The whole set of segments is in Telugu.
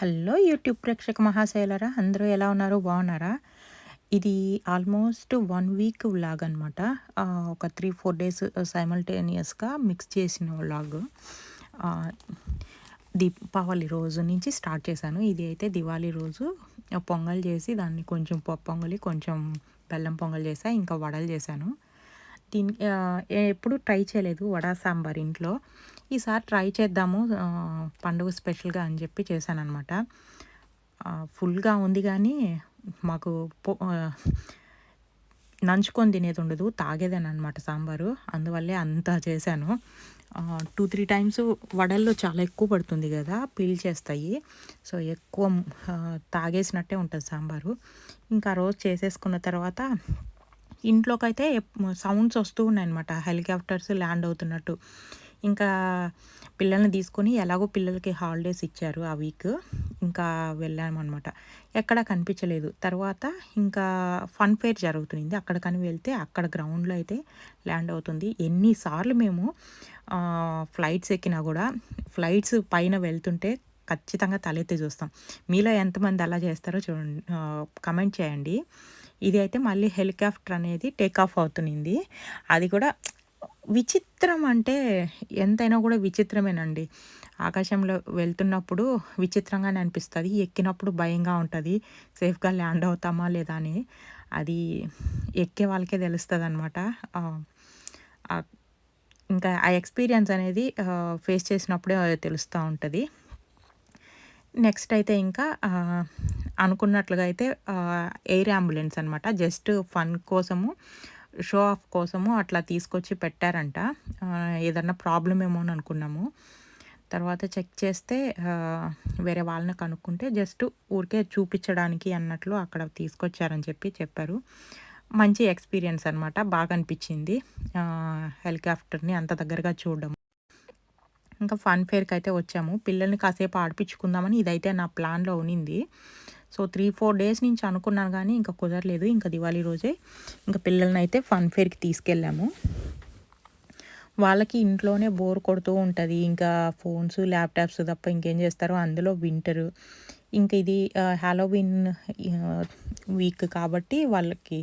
హలో యూట్యూబ్ ప్రేక్షక మహాశైలరా అందరూ ఎలా ఉన్నారు? బాగున్నారా? ఇది ఆల్మోస్ట్ వన్ వీక్ వ్లాగ్ అనమాట ఒక త్రీ ఫోర్ డేస్ సైమల్టేనియస్గా మిక్స్ చేసిన వ్లాగ్. దీపావళి రోజు నుంచి స్టార్ట్ చేశాను. ఇది అయితే దివాళీ రోజు. పొంగల్ చేసి దాన్ని కొంచెం పొంగలి కొంచెం బెల్లం పొంగల్ చేసా ఇంకా వడలు చేశాను. దీని ఎప్పుడు ట్రై చేయలేదు వడా సాంబార్ ఇంట్లో. ఈసారి ట్రై చేద్దాము పండుగ స్పెషల్గా అని చెప్పి చేశాను అనమాట ఫుల్గా ఉంది కానీ మాకు నంచుకొని తినేది ఉండదు తాగేదేనమాట సాంబారు. అందువల్లే అంతా చేశాను. టూ త్రీ టైమ్స్ వడల్లో చాలా ఎక్కువ పడుతుంది కదా పీల్చేస్తాయి సో ఎక్కువ తాగేసినట్టే ఉంటుంది సాంబారు. ఇంకా రోజు చేసేసుకున్న తర్వాత ఇంట్లోకి అయితే సౌండ్స్ వస్తూ ఉన్నాయన్నమాట. హెలికాప్టర్స్ ల్యాండ్ అవుతున్నట్టు. ఇంకా పిల్లల్ని తీసుకొని ఎలాగో పిల్లలకి హాలిడేస్ ఇచ్చారు ఆ వీక్. ఇంకా వెళ్ళామన్నమాట. ఎక్కడ కనిపించలేదు. తర్వాత ఇంకా ఫన్ ఫేర్ జరుగుతుంది. అక్కడ కానీ వెళ్తే అక్కడ గ్రౌండ్లో అయితే ల్యాండ్ అవుతుంది. ఎన్నిసార్లు మేము ఫ్లైట్స్ ఎక్కినా కూడా ఫ్లైట్స్ పైన వెళ్తుంటే ఖచ్చితంగా తలెత్తి చూస్తాం. మీలో ఎంతమంది అలా చేస్తారో చూడండి కమెంట్ చేయండి. ఇది అయితే మళ్ళీ హెలికాప్టర్ అనేది టేక్ ఆఫ్ అవుతుంది అది కూడా విచిత్రం అంటే ఎంతైనా కూడా విచిత్రమేనండి. ఆకాశంలో వెళ్తున్నప్పుడు విచిత్రంగానే అనిపిస్తుంది. ఎక్కినప్పుడు భయంగా ఉంటుంది. సేఫ్గా ల్యాండ్ అవుతామా లేదా అని. అది ఎక్కే వాళ్ళకే తెలుస్తుంది అనమాట ఇంకా ఆ ఎక్స్పీరియన్స్ అనేది ఫేస్ చేసినప్పుడే తెలుస్తూ ఉంటుంది. నెక్స్ట్ అయితే ఇంకా అనుకున్నట్లుగా అయితే ఎయిర్ అంబులెన్స్ అనమాట జస్ట్ ఫన్ కోసము షో ఆఫ్ కోసము అట్లా తీసుకొచ్చి పెట్టారంట. ఏదన్నా ప్రాబ్లం ఏమో అని అనుకున్నాము. తర్వాత చెక్ చేస్తే వేరే వాళ్ళని కనుక్కుంటే జస్ట్ ఊరికే చూపించడానికి అన్నట్లు అక్కడ తీసుకొచ్చారని చెప్పి చెప్పారు. మంచి ఎక్స్పీరియన్స్ అనమాట బాగా అనిపించింది. హెలికాప్టర్ని అంత దగ్గరగా చూడడం. ఇంకా ఫన్ ఫేర్కి అయితే వచ్చాము. పిల్లల్ని కాసేపు ఆడిపించుకుందామని ఇదైతే నా ప్లాన్లో ఉనింది. సో త్రీ ఫోర్ డేస్ నుంచి అనుకున్నాను కానీ ఇంకా కుదరలేదు. ఇంకా దివాళీ రోజే ఇంకా పిల్లల్ని అయితే ఫన్ ఫేర్కి తీసుకెళ్ళాము. వాళ్ళకి ఇంట్లోనే బోర్ కొడుతూ ఉంటుంది. ఇంకా ఫోన్స్ ల్యాప్టాప్స్ తప్ప ఇంకేం చేస్తారో? అందులో వింటరు. ఇంకా ఇది హ్యాలోవిన్ వీక్ కాబట్టి వాళ్ళకి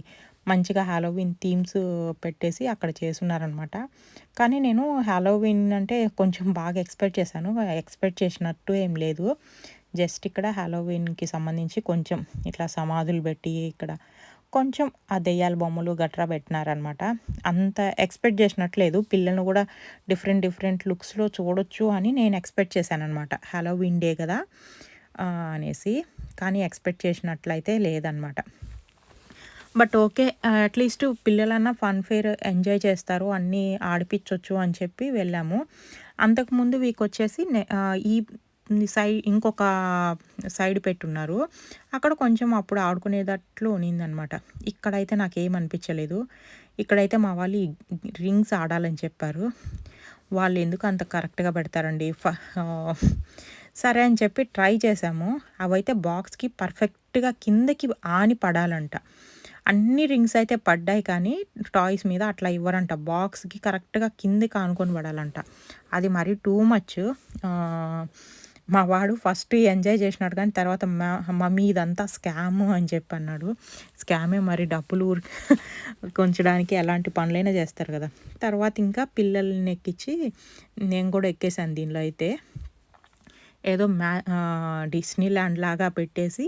మంచిగా హ్యాలోవిన్ థీమ్స్ పెట్టేసి అక్కడ చేస్తున్నారనమాట. కానీ నేను హ్యాలోవిన్ అంటే కొంచెం బాగా ఎక్స్పెక్ట్ చేశాను. ఎక్స్పెక్ట్ చేసినట్టు ఏం లేదు. జస్ట్ ఇక్కడ హ్యాలోవిన్కి సంబంధించి కొంచెం ఇట్లా సమాధులు పెట్టి ఇక్కడ కొంచెం ఆ దెయ్యాల బొమ్మలు గట్రా పెట్టినారనమాట. అంత ఎక్స్పెక్ట్ చేసినట్లేదు పిల్లలను కూడా డిఫరెంట్ డిఫరెంట్ లుక్స్లో చూడొచ్చు అని నేను ఎక్స్పెక్ట్ చేశాను అనమాట హ్యాలోవిన్ డే కదా అనేసి. కానీ ఎక్స్పెక్ట్ చేసినట్లయితే లేదనమాట. బట్ ఓకే అట్లీస్ట్ పిల్లలన్నా ఫన్ ఫేర్ ఎంజాయ్ చేస్తారు అన్నీ ఆడిపించవచ్చు అని చెప్పి వెళ్ళాము. అంతకుముందు వీక్ వచ్చేసి ఈ సైడ్ ఇంకొక సైడ్ పెట్టున్నారు. అక్కడ కొంచెం అప్పుడు ఆడుకునేటట్లు ఉన్నిందనమాట. ఇక్కడైతే నాకేం అనిపించలేదు. ఇక్కడైతే మా వాళ్ళు రింగ్స్ ఆడాలని చెప్పారు. వాళ్ళు ఎందుకు అంత కరెక్ట్గా పెడతారండి? సరే అని చెప్పి ట్రై చేసాము అవైతే బాక్స్కి పర్ఫెక్ట్గా కిందకి ఆని పడాలంట. అన్ని రింగ్స్ అయితే పడ్డాయి కానీ టాయ్స్ మీద అట్లా ఇవ్వరంట. బాక్స్కి కరెక్ట్గా కిందకి ఆనుకొని పడాలంట. అది మరి టూ మచ్. మా వాడు ఫస్ట్ ఎంజాయ్ చేసినాడు కానీ తర్వాత మమ్మీ ఇదంతా స్కామ్ అని చెప్పి అన్నాడు స్కామే మరి డబ్బులు కొంచడానికి ఎలాంటి పనులైనా చేస్తారు కదా. తర్వాత ఇంకా పిల్లల్ని ఎక్కించి నేను కూడా ఎక్కేసాను దీనిలో అయితే. ఏదో మ్యా డిస్నీ ల్యాండ్ లాగా పెట్టేసి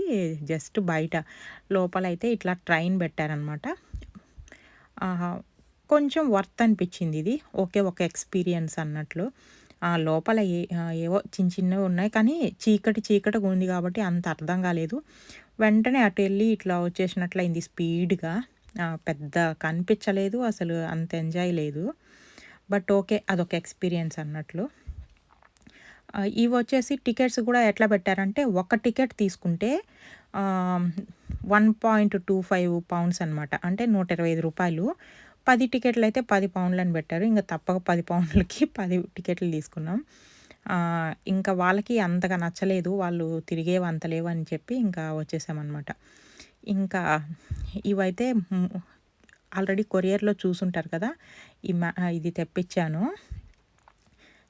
జస్ట్ బయట. లోపల అయితే ఇట్లా ట్రైన్ పెట్టారనమాట. కొంచెం వర్త్ అనిపించింది ఇది. ఓకే ఒక ఎక్స్పీరియన్స్ అన్నట్లు. లోపల ఏ ఏవో చిన్న చిన్నవి ఉన్నాయి కానీ చీకటి చీకటిగా ఉంది కాబట్టి అంత అర్థం కాలేదు. వెంటనే అటు వెళ్ళి ఇట్లా వచ్చేసినట్లయింది స్పీడ్గా. పెద్ద కనిపించలేదు అసలు అంత ఎంజాయ్ లేదు. బట్ ఓకే అదొక ఎక్స్పీరియన్స్ అన్నట్లు. ఇవి వచ్చేసి టికెట్స్ కూడా ఎట్లా పెట్టారంటే ఒక టికెట్ తీసుకుంటే one point two five pounds అనమాట అంటే నూట ఇరవై ఐదు రూపాయలు. పది టికెట్లు అయితే పది పౌండ్లని పెట్టారు. ఇంకా తప్పక పది పౌండ్లకి పది టికెట్లు తీసుకున్నాం. ఇంకా వాళ్ళకి అంతగా నచ్చలేదు. వాళ్ళు తిరిగేవి అంత లేవని చెప్పి ఇంకా వచ్చేసామన్నమాట. ఇంకా ఇవైతే ఆల్రెడీ కొరియర్లో చూసుంటారు కదా. ఈ మ్యా ఇది తెప్పించాను.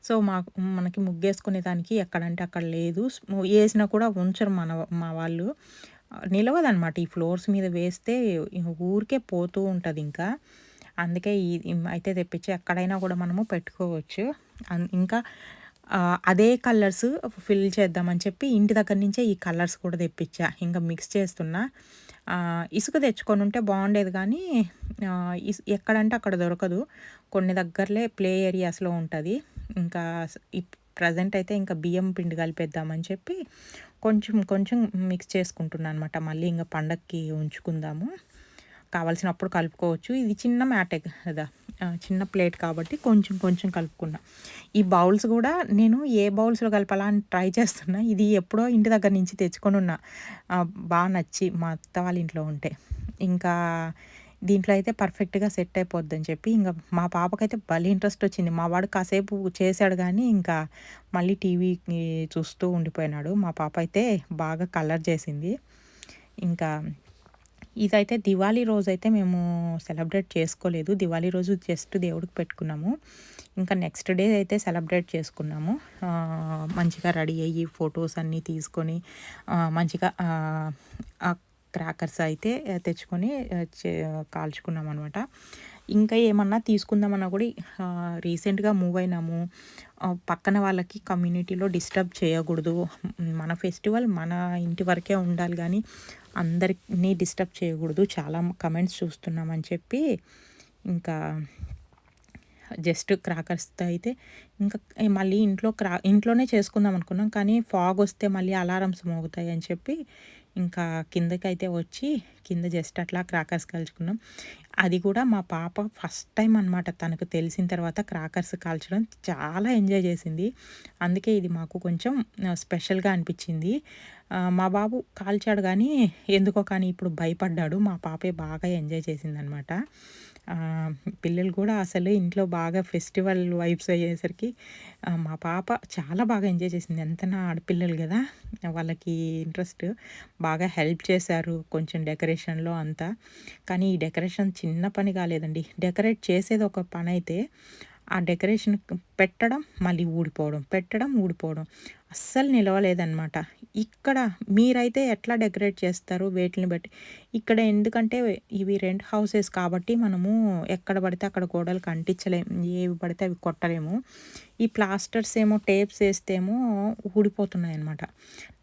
సో మాకు మనకి ముగ్గేసుకునే దానికి ఎక్కడంటే అక్కడ లేదు. వేసినా కూడా ఉంచరు మన మా వాళ్ళు. నిలవదనమాట ఈ ఫ్లోర్స్ మీద వేస్తే ఊరికే పోతూ ఉంటుంది ఇంకా. అందుకే ఈ అయితే తెప్పించి ఎక్కడైనా కూడా మనము పెట్టుకోవచ్చు. ఇంకా అదే కలర్స్ ఫిల్ చేద్దామని చెప్పి ఇంటి దగ్గర నుంచే ఈ కలర్స్ కూడా తెప్పించా. ఇంకా మిక్స్ చేస్తున్నా. ఇసుక తెచ్చుకొని ఉంటే బాగుండేది కానీ ఎక్కడంటే అక్కడ దొరకదు. కొన్ని దగ్గరలే ప్లే ఏరియాస్లో ఉంటుంది. ఇంకా ప్రజెంట్ అయితే ఇంకా బియ్యం పిండి కలిపేద్దామని చెప్పి కొంచెం కొంచెం మిక్స్ చేసుకుంటున్నాను అనమాట మళ్ళీ ఇంకా పండక్కి ఉంచుకుందాము. కావాల్సినప్పుడు కలుపుకోవచ్చు. ఇది చిన్న మ్యాటే కదా. చిన్న ప్లేట్ కాబట్టి కొంచెం కొంచెం కలుపుకున్నా. ఈ బౌల్స్ కూడా నేను ఏ బౌల్స్లో కలపాలని అని ట్రై చేస్తున్నా. ఇది ఎప్పుడో ఇంటి దగ్గర నుంచి తెచ్చుకొని ఉన్నా. బాగా నచ్చి మా అత్త వాళ్ళ ఇంట్లో ఉంటే. ఇంకా దీంట్లో అయితే పర్ఫెక్ట్గా సెట్ అయిపోద్ది అని చెప్పి ఇంకా మా పాపకైతే భలే ఇంట్రెస్ట్ వచ్చింది. మా వాడు కాసేపు చేశాడు కానీ ఇంకా మళ్ళీ టీవీ చూస్తూ ఉండిపోయినాడు. మా పాప అయితే బాగా కలర్ చేసింది. ఇంకా ఇదైతే దివాళీ రోజు అయితే మేము సెలబ్రేట్ చేసుకోలేదు. దివాళీ రోజు జస్ట్ దేవుడికి పెట్టుకున్నాము. ఇంకా నెక్స్ట్ డే అయితే సెలబ్రేట్ చేసుకున్నాము. మంచిగా రెడీ అయ్యి ఫొటోస్ అన్నీ తీసుకొని మంచిగా క్రాకర్స్ అయితే తెచ్చుకొని కాల్చుకున్నాం అనమాట ఇంకా ఏమన్నా తీసుకుందామన్నా కూడా రీసెంట్గా మూవ్ అయినాము. పక్కన వాళ్ళకి కమ్యూనిటీలో డిస్టర్బ్ చేయకూడదు. మన ఫెస్టివల్ మన ఇంటి వరకే ఉండాలి కానీ అందరినీ డిస్టర్బ్ చేయకూడదు. చాలా కమెంట్స్ చూస్తున్నామని చెప్పి ఇంకా జస్ట్ క్రాకర్స్తో అయితే ఇంకా మళ్ళీ ఇంట్లో క్రా ఇంట్లోనే చేసుకుందాం అనుకున్నాం. కానీ ఫాగ్ వస్తే మళ్ళీ అలారమ్స్ మోగుతాయి అని చెప్పి ఇంకా కిందకైతే వచ్చి కింద జస్ట్ అట్లా క్రాకర్స్ కలుచుకున్నాం. అది కూడా మా పాప ఫస్ట్ టైం అనమాట తనకు తెలిసిన తర్వాత క్రాకర్స్ కాల్చడం చాలా ఎంజాయ్ చేసింది. అందుకే ఇది మాకు కొంచెం స్పెషల్గా అనిపించింది. మా బాబు కాల్చాడు కానీ ఎందుకో కానీ ఇప్పుడు భయపడ్డాడు. మా పాపే బాగా ఎంజాయ్ చేసిందనమాట పిల్లలు కూడా అసలు ఇంట్లో బాగా ఫెస్టివల్ వైబ్స్ అయ్యేసరికి మా పాప చాలా బాగా ఎంజాయ్ చేసింది. ఎంతనా ఆడపిల్లలు కదా వాళ్ళకి ఇంట్రెస్ట్ బాగా హెల్ప్ చేశారు. కొంచెం డెకరేషన్ డెకరేషన్లో అంతా. కానీ ఈ డెకరేషన్ చిన్న పని కాలేదండి. డెకరేట్ చేసేది ఒక పని అయితే ఆ డెకరేషన్ పెట్టడం మళ్ళీ ఊడిపోవడం పెట్టడం ఊడిపోవడం. అస్సలు నిలవలేదన్నమాట. ఇక్కడ మీరైతే ఎట్లా డెకరేట్ చేస్తారు వేటిని బట్టి? ఇక్కడ ఎందుకంటే ఇవి రెంట్ హౌసెస్ కాబట్టి మనము ఎక్కడ పడితే అక్కడ గోడలు కంటించలేము ఏవి పడితే అవి కొట్టలేము. ఈ ప్లాస్టర్స్ ఏమో టేప్స్ వేస్తేమో ఊడిపోతున్నాయి అనమాట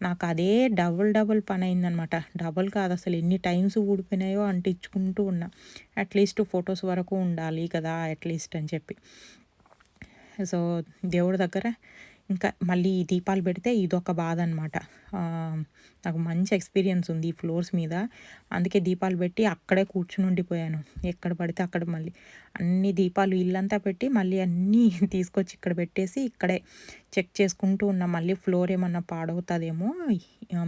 నాకు అదే డబుల్ డబుల్ పని అయిందనమాట డబుల్ కాదు అసలు ఎన్ని టైమ్స్ ఊడిపోయినాయో అంటించుకుంటూ ఉన్నా. అట్లీస్ట్ ఫొటోస్ వరకు ఉండాలి కదా అట్లీస్ట్ అని చెప్పి. సో దేవుడి దగ్గర ఇంకా మళ్ళీ దీపాలు పెడితే ఇదొక బాధ అనమాట నాకు మంచి ఎక్స్పీరియన్స్ ఉంది ఈ ఫ్లోర్స్ మీద. అందుకే దీపాలు పెట్టి అక్కడే కూర్చుని ఉండిపోయాను. ఎక్కడ పడితే అక్కడ మళ్ళీ అన్ని దీపాలు ఇల్లంతా పెట్టి మళ్ళీ అన్నీ తీసుకొచ్చి ఇక్కడ పెట్టేసి ఇక్కడే చెక్ చేసుకుంటూ ఉన్నా మళ్ళీ ఫ్లోర్ ఏమన్నా పాడవుతుందేమో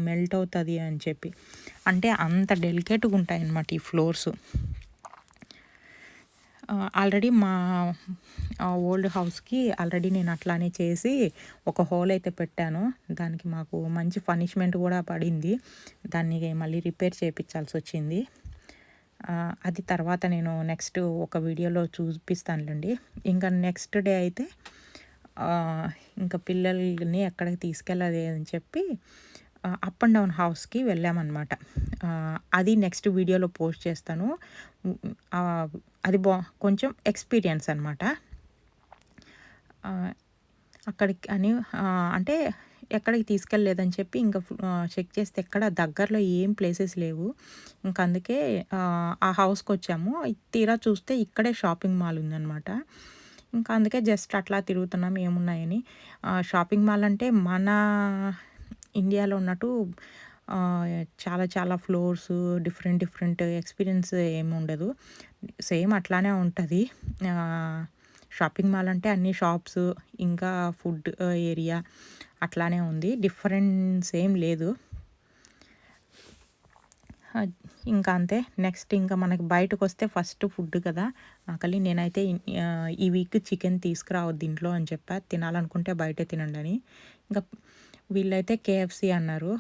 మెల్ట్ అవుతుంది అని చెప్పి. అంటే అంత డెలికేట్గా ఉంటాయి అన్నమాట ఈ ఫ్లోర్స్. ఆల్రెడీ మా ఓల్డ్ హౌస్కి ఆల్రెడీ నేను అట్లానే చేసి ఒక హోల్ అయితే పెట్టాను. దానికి మాకు మంచి పనిష్మెంట్ కూడా పడింది. దాన్ని మళ్ళీ రిపేర్ చేయించాల్సి వచ్చింది. అది తర్వాత నేను నెక్స్ట్ ఒక వీడియోలో చూపిస్తానులేండి. ఇంకా నెక్స్ట్ డే అయితే ఇంకా పిల్లల్ని ఎక్కడికి తీసుకెళ్ళలేదని చెప్పి అప్ అండ్ డౌన్ హౌస్కి వెళ్ళామన్నమాట. అది నెక్స్ట్ వీడియోలో పోస్ట్ చేస్తాను. అది బా కొంచెం ఎక్స్పీరియన్స్ అనమాట అక్కడికి అని అంటే ఎక్కడికి తీసుకెళ్ళలేదని చెప్పి ఇంకా చెక్ చేస్తే ఎక్కడ దగ్గరలో ఏం ప్లేసెస్ లేవు. ఇంకా అందుకే ఆ హౌస్కి వచ్చాము. తీరా చూస్తే ఇక్కడే షాపింగ్ మాల్ ఉందన్నమాట. ఇంకా అందుకే జస్ట్ అట్లా తిరుగుతున్నాం ఏమున్నాయని. షాపింగ్ మాల్ అంటే మన ఇండియాలో ఉన్నట్టు చాలా చాలా ఫ్లోర్స్ డిఫరెంట్ డిఫరెంట్ ఎక్స్పీరియన్స్ ఏమి ఉండదు. సేమ్ అట్లానే ఉంటుంది. షాపింగ్ మాల్ అంటే అన్ని షాప్స్ ఇంకా ఫుడ్ ఏరియా అట్లానే ఉంది. డిఫరెన్స్ ఏం లేదు. ఇంకా అంతే. నెక్స్ట్ ఇంకా మనకి బయటకు వస్తే ఫస్ట్ ఫుడ్ కదా. ఆకలి. నేనైతే ఈ వీక్ చికెన్ తీసుకురావద్దు ఇంట్లో అని చెప్పా. తినాలనుకుంటే బయటే తినండి అని. ఇంకా వీళ్ళైతే కేఎఫ్సి అన్నారు.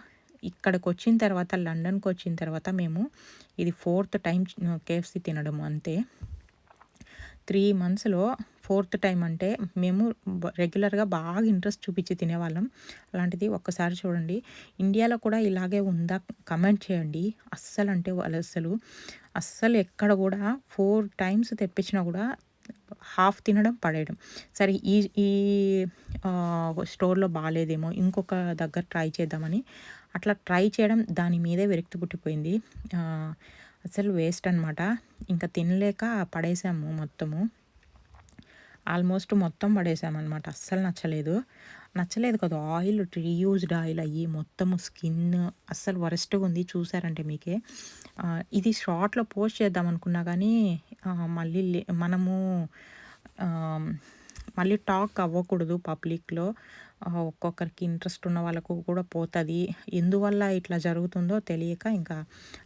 ఇక్కడికి వచ్చిన తర్వాత లండన్కి వచ్చిన తర్వాత మేము ఇది ఫోర్త్ టైం కేఎఫ్సి తినడం అంతే. త్రీ మంత్స్లో ఫోర్త్ టైం అంటే మేము రెగ్యులర్గా బాగా ఇంట్రెస్ట్ చూపించి తినేవాళ్ళం. అలాంటిది ఒక్కసారి చూడండి. ఇండియాలో కూడా ఇలాగే ఉందా? కమెంట్ చేయండి. అస్సలు అంటే వాళ్ళు అస్సలు అస్సలు ఎక్కడ కూడా ఫోర్ టైమ్స్ తెప్పించినా కూడా హాఫ్ తినడం పడేయడం. సరే ఈ ఈ స్టోర్లో బాగాలేదేమో ఇంకొక దగ్గర ట్రై చేద్దామని. అట్లా ట్రై చేయడం దాని మీదే విరక్తి పుట్టిపోయింది. అసలు వేస్ట్ అనమాట ఇంకా తినలేక పడేసాము మొత్తము. ఆల్మోస్ట్ మొత్తం పడేసామన్నమాట. అస్సలు నచ్చలేదు. నచ్చలేదు కదా ఆయిల్ రీయూజ్డ్ ఆయిల్ అయ్యి మొత్తము స్కిన్ అస్సలు వరస్ట్గా ఉంది చూసారంటే మీకే. ఇది షార్ట్లో పోస్ట్ చేద్దాం అనుకున్నా కానీ మళ్ళీ మనము మళ్ళీ టాక్ అవ్వకూడదు పబ్లిక్లో. ఒక్కొక్కరికి ఇంట్రెస్ట్ ఉన్న వాళ్ళకు కూడా పోతుంది. ఎందువల్ల ఇట్లా జరుగుతుందో తెలియక ఇంకా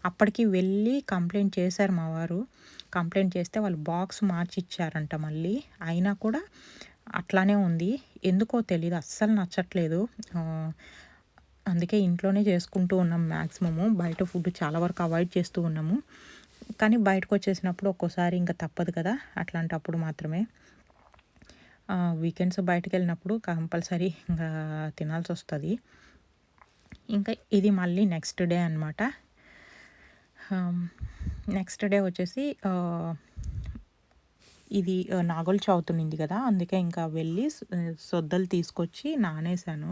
అప్పటికి వెళ్ళి కంప్లైంట్ చేశారు మా వారు. కంప్లైంట్ చేస్తే వాళ్ళు బాక్స్ మార్చిచ్చారంట మళ్ళీ. అయినా కూడా అట్లానే ఉంది. ఎందుకో తెలియదు అస్సలు నచ్చట్లేదు. అందుకే ఇంట్లోనే చేసుకుంటూ ఉన్నాం మ్యాక్సిమము బయట ఫుడ్ చాలా వరకు అవాయిడ్ చేస్తూ ఉన్నాము. కానీ బయటకు వచ్చేసినప్పుడు ఒక్కోసారి ఇంకా తప్పదు కదా. అట్లాంటప్పుడు మాత్రమే. వీకెండ్స్ బయటకు వెళ్ళినప్పుడు కంపల్సరీ ఇంకా తినాల్సి వస్తుంది ఇంకా ఇది మళ్ళీ నెక్స్ట్ డే అనమాట నెక్స్ట్ డే వచ్చేసి ఇది నాగోలు చవితి ఉంది కదా. అందుకే ఇంకా వెళ్ళి సొద్దలు తీసుకొచ్చి నానేసాను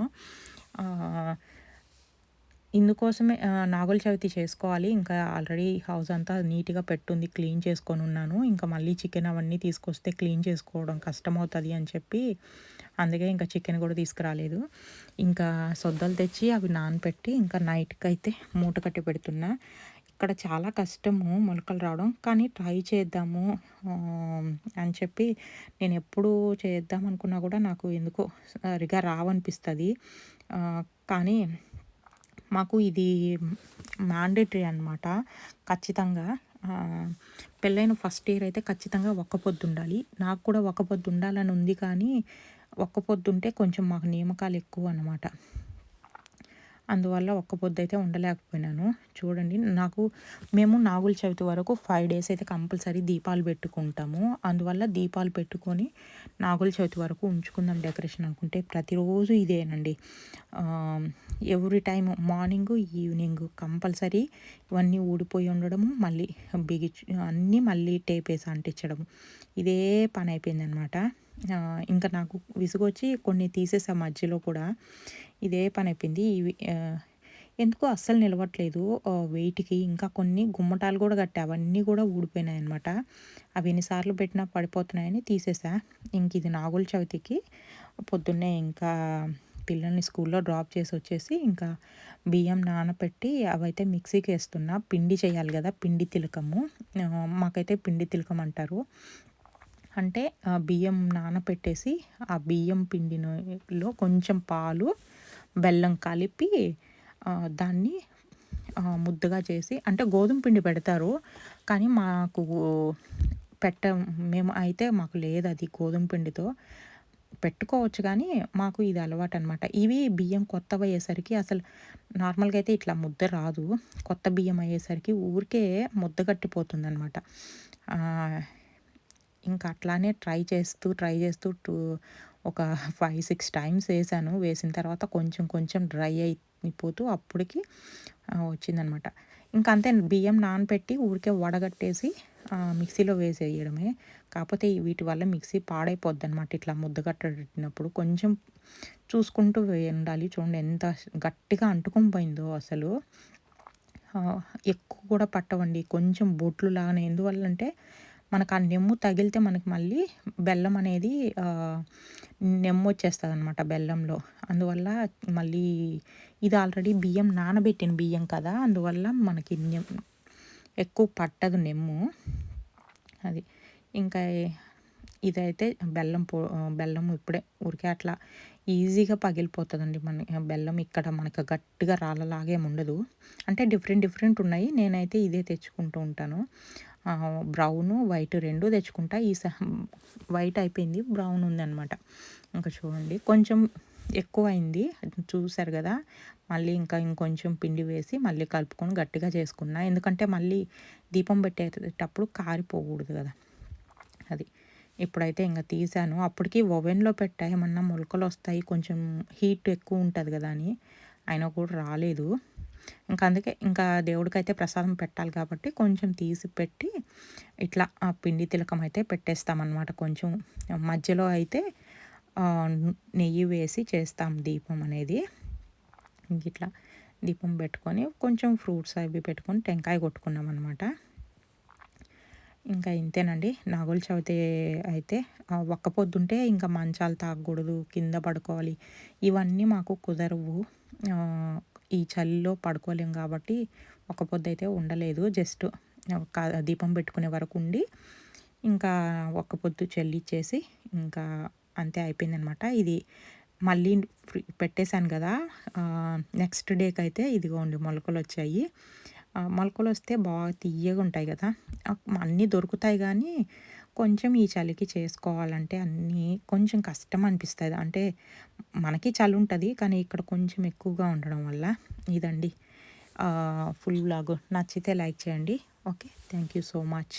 ఇందుకోసమే నాగుల చవితి చేసుకోవాలి. ఇంకా ఆల్రెడీ హౌస్ అంతా నీట్గా పెట్టుంది క్లీన్ చేసుకొని ఉన్నాను. ఇంకా మళ్ళీ చికెన్ అవన్నీ తీసుకొస్తే క్లీన్ చేసుకోవడం కష్టమవుతుంది అని చెప్పి అందుకే ఇంకా చికెన్ కూడా తీసుకురాలేదు. ఇంకా సొద్దలు తెచ్చి అవి నానపెట్టి ఇంకా నైట్కి అయితే మూట కట్టి పెడుతున్నా. ఇక్కడ చాలా కష్టము మొలకలు రావడం. కానీ ట్రై చేద్దాము అని చెప్పి నేను ఎప్పుడు చేద్దాం అనుకున్నా కూడా నాకు ఎందుకో సరిగా రావనిపిస్తుంది. కానీ మాకు ఇది మ్యాండేటరీ అనమాట ఖచ్చితంగా పెళ్ళైన ఫస్ట్ ఇయర్ అయితే ఖచ్చితంగా ఒక్క పొద్దు ఉండాలి. నాకు కూడా ఒక్క పొద్దు ఉండాలని ఉంది కానీ ఒక్క పొద్దు ఉంటే కొంచెం మాకు నియమకాలు ఎక్కువ అనమాట అందువల్ల ఒక్క పొద్దు అయితే ఉండలేకపోయినాను. చూడండి నాకు మేము నాగుల చవితి వరకు ఫైవ్ డేస్ అయితే కంపల్సరీ దీపాలు పెట్టుకుంటాము. అందువల్ల దీపాలు పెట్టుకొని నాగుల చవితి వరకు ఉంచుకుందాం డెకరేషన్ అనుకుంటే ప్రతిరోజు ఇదేనండి. Every time morning evening compulsory ఇవన్నీ ఊడిపోయి ఉండడము మళ్ళీ బిగి అన్నీ మళ్ళీ టేప్ వేసి అంటించడము. ఇదే పని అయిపోయింది అనమాట ఇంకా నాకు విసుగొచ్చి కొన్ని తీసేసా మధ్యలో కూడా. ఇదే పని అయిపోయింది ఇవి ఎందుకు అస్సలు నిలవట్లేదు. వెయిట్కి ఇంకా కొన్ని గుమ్మటాలు కూడా కట్టా. అవన్నీ కూడా ఊడిపోయినాయి అనమాట అవి ఎన్నిసార్లు పెట్టినా పడిపోతున్నాయని తీసేసా ఇంక ఇది నాగుల చవితికి. పొద్దున్నే ఇంకా పిల్లల్ని స్కూల్లో డ్రాప్ చేసి వచ్చేసి ఇంకా బియ్యం నానపెట్టి అవైతే మిక్సీకి వేస్తున్నా పిండి చేయాలి కదా పిండి తిలకము. మాకైతే పిండి తిలకం అంటారు. అంటే బియ్యం నానపెట్టేసి ఆ బియ్యం పిండిలో కొంచెం పాలు బెల్లం కలిపి దాన్ని ముద్దగా చేసి అంటే గోధుమ పిండి పెడతారు. కానీ మాకు పెట్ట మేము అయితే మాకు లేదు అది గోధుమ పిండితో. పెట్టుకోవచ్చు కానీ మాకు ఇది అలవాటు అనమాట ఇవి బియ్యం కొత్తవి అయ్యేసరికి అసలు నార్మల్గా అయితే ఇట్లా ముద్ద రాదు. కొత్త బియ్యం అయ్యేసరికి ఊరికే ముద్ద కట్టిపోతుంది అనమాట ఇంకా అట్లానే ట్రై చేస్తూ ట్రై చేస్తూ టూ ఒక ఫైవ్ సిక్స్ టైమ్స్ వేసాను. వేసిన తర్వాత కొంచెం కొంచెం డ్రై అయిపోతూ అప్పటికి వచ్చిందనమాట. ఇంకా అంతే బియ్యం నానపెట్టి ఊరికే వడగట్టేసి మిక్సీలో వేసేయడమే. కాకపోతే వీటి వల్ల మిక్సీ పాడైపోద్ది అనమాట ఇట్లా ముద్దగట్టినప్పుడు కొంచెం చూసుకుంటూ ఉండాలి. చూడండి ఎంత గట్టిగా అంటుకొని పోయిందో అసలు ఎక్కువ కూడా పట్టవండి. కొంచెం బొట్లు లాగానే ఎందువల్ల అంటే మనకు ఆ నెమ్ము తగిలితే మనకి మళ్ళీ బెల్లం అనేది నెమ్ము వచ్చేస్తుంది అనమాట బెల్లంలో. అందువల్ల మళ్ళీ ఇది ఆల్రెడీ బియ్యం నానబెట్టిన బియ్యం కదా అందువల్ల మనకి ఎక్కువ పట్టదు నెమ్ము. అది ఇంకా ఇదైతే బెల్లం పో బెల్లం ఇప్పుడే ఊరికే అట్లా ఈజీగా పగిలిపోతుందండి మన బెల్లం ఇక్కడ మనకు గట్టిగా రాళ్ళలాగే ఉండదు. అంటే డిఫరెంట్ డిఫరెంట్ ఉన్నాయి. నేనైతే ఇదే తెచ్చుకుంటూ ఉంటాను. బ్రౌను వైట్ రెండు తెచ్చుకుంటా. ఈ వైట్ అయిపోయింది బ్రౌన్ ఉందన్నమాట. ఇంకా చూడండి. కొంచెం ఎక్కువ అయింది చూసారు కదా. మళ్ళీ ఇంకా ఇంకొంచెం పిండి వేసి మళ్ళీ కలుపుకొని గట్టిగా చేసుకున్నా. ఎందుకంటే మళ్ళీ దీపం పెట్టేటప్పుడు కారిపోకూడదు కదా. అది. ఇప్పుడైతే ఇంకా తీసాను. అప్పటికి ఓవెన్లో పెట్టా. ఏమన్నా మొలకలు వస్తాయి కొంచెం హీట్ ఎక్కువ ఉంటుంది కదా అని. అయినా కూడా రాలేదు. ఇంకా అందుకే ఇంకా దేవుడికైతే ప్రసాదం పెట్టాలి కాబట్టి కొంచెం తీసి పెట్టి ఇట్లా ఆ పిండి తిలకం అయితే పెట్టేస్తామన్నమాట కొంచెం. మధ్యలో అయితే నెయ్యి వేసి చేస్తాం దీపం అనేది. ఇట్లా దీపం పెట్టుకొని కొంచెం ఫ్రూట్స్ అవి పెట్టుకొని టెంకాయ కొట్టుకున్నాం అనమాట ఇంకా ఇంతేనండి. నాగుల చవితి అయితే ఒక్క పొద్దుంటే ఇంకా మంచాలు తాగకూడదు కింద పడుకోవాలి. ఇవన్నీ మాకు కుదరవు. ఈ చలిలో పడుకోలేం కాబట్టి ఒక పొద్దు అయితే ఉండలేదు. జస్ట్ దీపం పెట్టుకునే వరకు ఉండి ఇంకా ఒక్క పొద్దు చెల్లిచ్చేసి ఇంకా అంతే అయిపోయిందనమాట. ఇది మళ్ళీ పెట్టేశాను కదా. నెక్స్ట్ డేకి అయితే ఇదిగోండి మొలకలు వచ్చాయి. మొలకలు వస్తే బాగా తీయగా ఉంటాయి కదా. అన్నీ దొరుకుతాయి కానీ కొంచెం ఈ చలికి చేసుకోవాలంటే అన్నీ కొంచెం కష్టం అనిపిస్తుంది. అంటే మనకి చలి ఉంటుంది కానీ ఇక్కడ కొంచెం ఎక్కువగా ఉండడం వల్ల ఇదండి. ఫుల్ బ్లాగ్ నచ్చితే లైక్ చేయండి. Okay thank you so much.